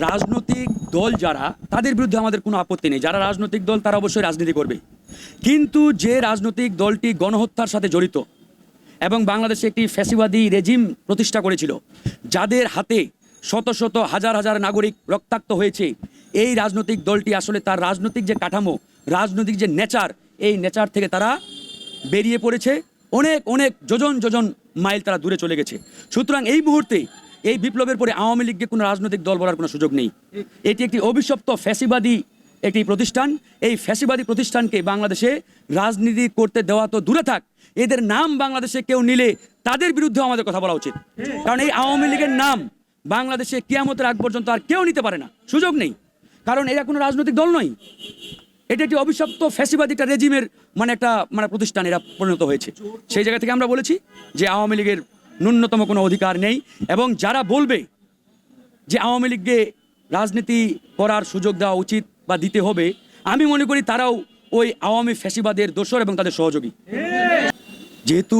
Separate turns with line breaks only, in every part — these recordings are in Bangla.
রাজনৈতিক দল যারা, তাদের বিরুদ্ধে আমাদের কোনো আপত্তি নেই। যারা রাজনৈতিক দল, তারা অবশ্যই রাজনীতি করবে। কিন্তু যে রাজনৈতিক দলটি গণহত্যার সাথে জড়িত এবং বাংলাদেশে একটি ফ্যাসিবাদী রেজিম প্রতিষ্ঠা করেছিল, যাদের হাতে শত শত হাজার হাজার নাগরিক রক্তাক্ত হয়েছে, এই রাজনৈতিক দলটি আসলে তার রাজনৈতিক যে কাঠামো, রাজনৈতিক যে নেচার, এই নেচার থেকে তারা বেরিয়ে পড়েছে। অনেক অনেক যোজন যোজন মাইল তারা দূরে চলে গেছে। সুতরাং এই মুহূর্তে এই বিপ্লবের পরে আওয়ামী লীগকে কোনো রাজনৈতিক দল বলার কোনো সুযোগ নেই। এটি একটি অভিশপ্ত ফ্যাসিবাদী একটি প্রতিষ্ঠান। এই ফ্যাসিবাদী প্রতিষ্ঠানকে বাংলাদেশে রাজনীতি করতে দেওয়া তো দূরে থাক। এদের নাম বাংলাদেশে কেউ নিলে তাদের বিরুদ্ধে আমাদের কথা বলা উচিত। কারণ এই আওয়ামী লীগের নাম বাংলাদেশে কিয়ামতের আগ পর্যন্ত আর কেউ নিতে পারে না। সুযোগ নেই। কারণ এরা কোনো রাজনৈতিক দল নয়। এটা একটি অভিশপ্ত ফ্যাসিবাদী একটা রেজিমের মানে একটা মানে প্রতিষ্ঠান এরা পরিণত হয়েছে। সেই জায়গা থেকে আমরা বলেছি যে আওয়ামী লীগের ন্যূনতম কোনো অধিকার নেই। এবং যারা বলবে যে আওয়ামী লীগকে রাজনীতি করার সুযোগ দেওয়া উচিত বা দিতে হবে, আমি মনে করি তারাও ওই আওয়ামী ফ্যাসিবাদের দোসর এবং তাদের সহযোগী। যেহেতু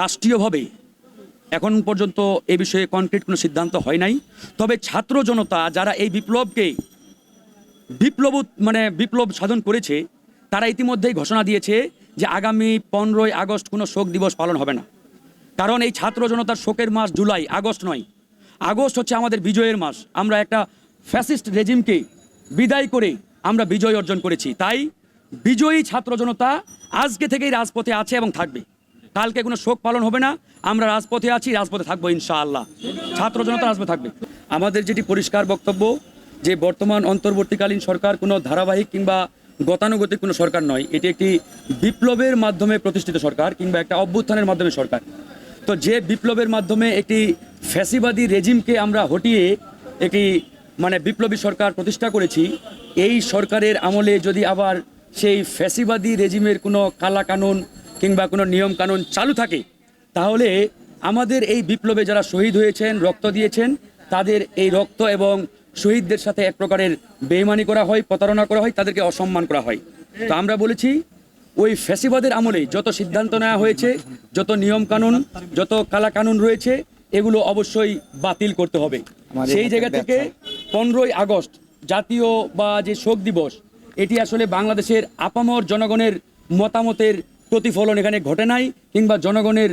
রাষ্ট্রীয়ভাবে এখন পর্যন্ত এ বিষয়ে কনক্রিট কোনো সিদ্ধান্ত হয় নাই, তবে ছাত্র জনতা যারা এই বিপ্লবকে বিপ্লব মানে বিপ্লব সাধন করেছে, তারা ইতিমধ্যেই ঘোষণা দিয়েছে যে আগামী পনেরোই আগস্ট কোনো শোক দিবস পালন হবে না। কারণ এই ছাত্র জনতার শোকের মাস জুলাই, আগস্ট নয়। আগস্ট হচ্ছে আমাদের বিজয়ের মাস। আমরা একটা ফ্যাসিস্ট রেজিমকে বিদায় করে আমরা বিজয় অর্জন করেছি। তাই বিজয়ী ছাত্র জনতা আজকে থেকেই রাজপথে আছে এবং থাকবে। কালকে কোনো শোক পালন হবে না। আমরা রাজপথে আছি, রাজপথে থাকব ইনশাআল্লাহ। ছাত্র জনতা রাজপথে থাকবে। আমাদের যেটি পরিষ্কার বক্তব্য, যে বর্তমান অন্তর্বর্তীকালীন সরকার কোনো ধারাবাহিক কিংবা গতানুগতিক কোনো সরকার নয়। এটি একটি বিপ্লবের মাধ্যমে প্রতিষ্ঠিত সরকার কিংবা একটা অভ্যুত্থানের মাধ্যমে সরকার। তো যে বিপ্লবের মাধ্যমে একটি ফ্যাসিবাদী রেজিমকে আমরা হটিয়ে একটি মানে বিপ্লবী সরকার প্রতিষ্ঠা করেছি, এই সরকারের আমলে যদি আবার সেই ফ্যাসিবাদী রেজিমের কোনো কালা কানুন কিংবা কোনো নিয়ম কানুন চালু থাকে, তাহলে আমাদের এই বিপ্লবে যারা শহীদ হয়েছেন, রক্ত দিয়েছেন, তাদের এই রক্ত এবং শহীদদের সাথে এক প্রকারের বেইমানি করা হয়, প্রতারণা করা হয়, তাদেরকে অসম্মান করা হয়। তো আমরা বলেছি ওই ফ্যাসিবাদের আমলে যত সিদ্ধান্ত নেওয়া হয়েছে যত নিয়ম কানুন যত কালা কানুন রয়েছে এগুলো অবশ্যই বাতিল করতে হবে। সেই জায়গা থেকে পনেরোই আগস্ট জাতীয় বা যে শোক দিবস এটি আসলে বাংলাদেশের আপামর জনগণের মতামতের প্রতিফলন এখানে ঘটে নাই কিংবা জনগণের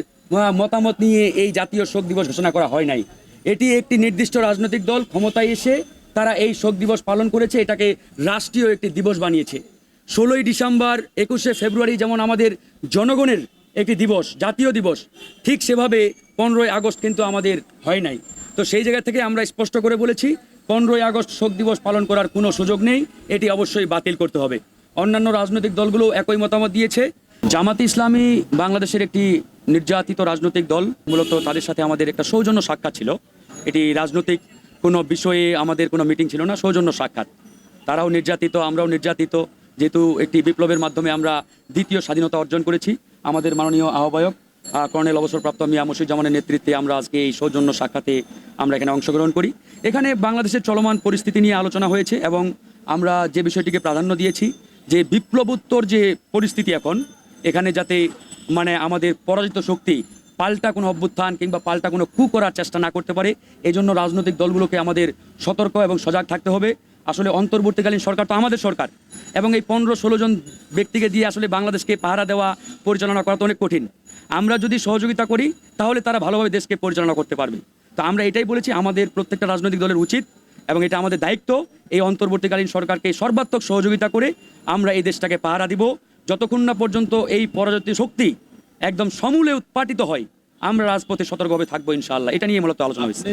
মতামত নিয়ে এই জাতীয় শোক দিবস ঘোষণা করা হয় নাই। এটি একটি নির্দিষ্ট রাজনৈতিক দল ক্ষমতায় এসে তারা এই শোক দিবস পালন করেছে এটাকে রাষ্ট্রীয় একটি দিবস বানিয়েছে। ষোলোই ডিসেম্বর একুশে ফেব্রুয়ারি যেমন আমাদের জনগণের একটি দিবস, জাতীয় দিবস, ঠিক সেভাবে পনেরোই আগস্ট কিন্তু আমাদের হয় নাই। তো সেই জায়গা থেকে আমরা স্পষ্ট করে বলেছি, পনেরোই আগস্ট শোক দিবস পালন করার কোনো সুযোগ নেই, এটি অবশ্যই বাতিল করতে হবে। অন্যান্য রাজনৈতিক দলগুলো একই মতামত দিয়েছে। জামাত ইসলামী বাংলাদেশের একটি নির্যাতিত রাজনৈতিক দল, মূলত তাদের সাথে আমাদের একটা সৌজন্য সাক্ষাৎ ছিল। এটি রাজনৈতিক কোনো বিষয়ে আমাদের কোনো মিটিং ছিল না, সৌজন্য সাক্ষাৎ। তারাও নির্যাতিত, আমরাও নির্যাতিত। যেহেতু একটি বিপ্লবের মাধ্যমে আমরা দ্বিতীয় স্বাধীনতা অর্জন করেছি আমাদের মাননীয় আহ্বায়ক আহ, কর্নেল অবসরপ্রাপ্ত মিয়া মুশিদুজ্জামানের নেতৃত্বে আমরা আজকে এই সৌজন্য সাক্ষাতে আমরা এখানে অংশগ্রহণ করি। এখানে বাংলাদেশের চলমান পরিস্থিতি নিয়ে আলোচনা হয়েছে এবং আমরা যে বিষয়টিকে প্রাধান্য দিয়েছি যে বিপ্লবোত্তর যে পরিস্থিতি এখন এখানে যাতে মানে আমাদের পরাজিত শক্তি পাল্টা কোনো অভ্যুত্থান কিংবা পাল্টা কোনো কু করার চেষ্টা না করতে পারে এই জন্য রাজনৈতিক দলগুলোকে আমাদের সতর্ক এবং সজাগ থাকতে হবে। আসলে অন্তর্বর্তীকালীন সরকার তো আমাদের সরকার। এবং এই পনেরো ষোলো জন ব্যক্তিকে দিয়ে আসলে বাংলাদেশকে পাহারা দেওয়া, পরিচালনা করা তো অনেক কঠিন। আমরা যদি সহযোগিতা করি, তাহলে তারা ভালোভাবে দেশকে পরিচালনা করতে পারবে। তো আমরা এটাই বলেছি, আমাদের প্রত্যেকটা রাজনৈতিক দলের উচিত এবং এটা আমাদের দায়িত্ব। এই অন্তর্বর্তীকালীন সরকারকে সর্বাত্মক সহযোগিতা করে আমরা এই দেশটাকে পাহারা দিব। যতক্ষণ না পর্যন্ত এই পরাজিত শক্তি একদম সমূলে উৎপাটিত হয়, আমরা রাজপথে সতর্কভাবে থাকব ইনশাআল্লাহ। এটা নিয়ে মূলত আলোচনা হয়েছে।